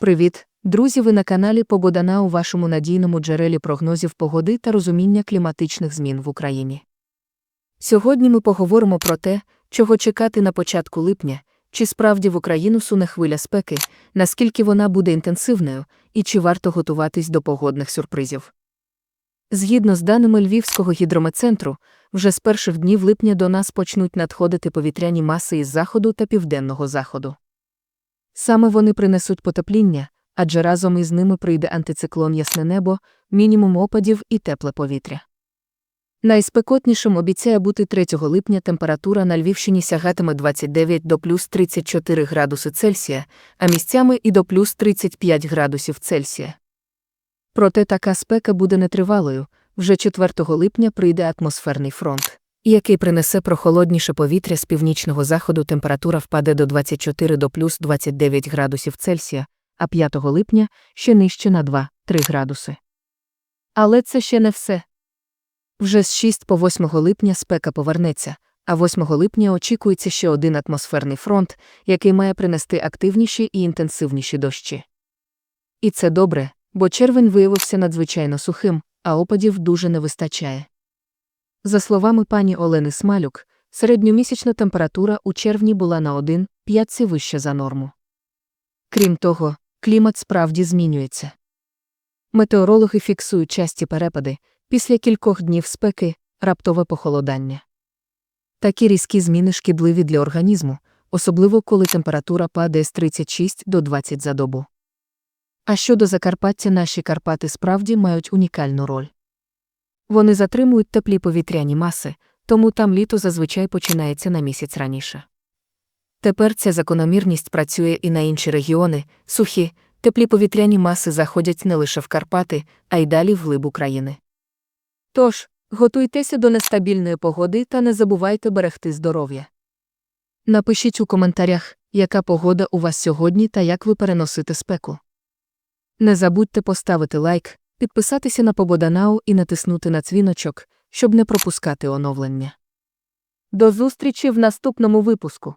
Привіт, друзі! Ви на каналі Погодана у вашому надійному джерелі прогнозів погоди та розуміння кліматичних змін в Україні. Сьогодні ми поговоримо про те, чого чекати на початку липня, чи справді в Україну суне хвиля спеки, наскільки вона буде інтенсивною, і чи варто готуватись до погодних сюрпризів. Згідно з даними Львівського гідрометцентру, вже з перших днів липня до нас почнуть надходити повітряні маси із заходу та південного заходу. Саме вони принесуть потепління, адже разом із ними прийде антициклон ясне небо, мінімум опадів і тепле повітря. Найспекотнішим обіцяє бути 3 липня температура на Львівщині сягатиме 29 до плюс 34 градуси Цельсія, а місцями і до плюс 35 градусів Цельсія. Проте така спека буде нетривалою. Вже 4 липня прийде атмосферний фронт, який принесе прохолодніше повітря з північного заходу температура впаде до 24 до плюс 29 градусів Цельсія, а 5 липня ще нижче на 2-3 градуси. Але це ще не все. Вже з 6 по 8 липня спека повернеться, а 8 липня очікується ще один атмосферний фронт, який має принести активніші і інтенсивніші дощі. І це добре, бо червень виявився надзвичайно сухим, а опадів дуже не вистачає. За словами пані Олени Смалюк, середньомісячна температура у червні була на 1,5 вища за норму. Крім того, клімат справді змінюється. Метеорологи фіксують часті перепади, після кількох днів спеки раптове похолодання. Такі різкі зміни шкідливі для організму, особливо коли температура падає з 36 до 20 за добу. А щодо Закарпаття, наші Карпати справді мають унікальну роль. Вони затримують теплі повітряні маси, тому там літо зазвичай починається на місяць раніше. Тепер ця закономірність працює і на інші регіони, сухі, теплі повітряні маси заходять не лише в Карпати, а й далі вглиб України. Тож, готуйтеся до нестабільної погоди та не забувайте берегти здоров'я. Напишіть у коментарях, яка погода у вас сьогодні та як ви переносите спеку. Не забудьте поставити лайк, підписатися на Пободанау і натиснути на дзвіночок, щоб не пропускати оновлення. До зустрічі в наступному випуску.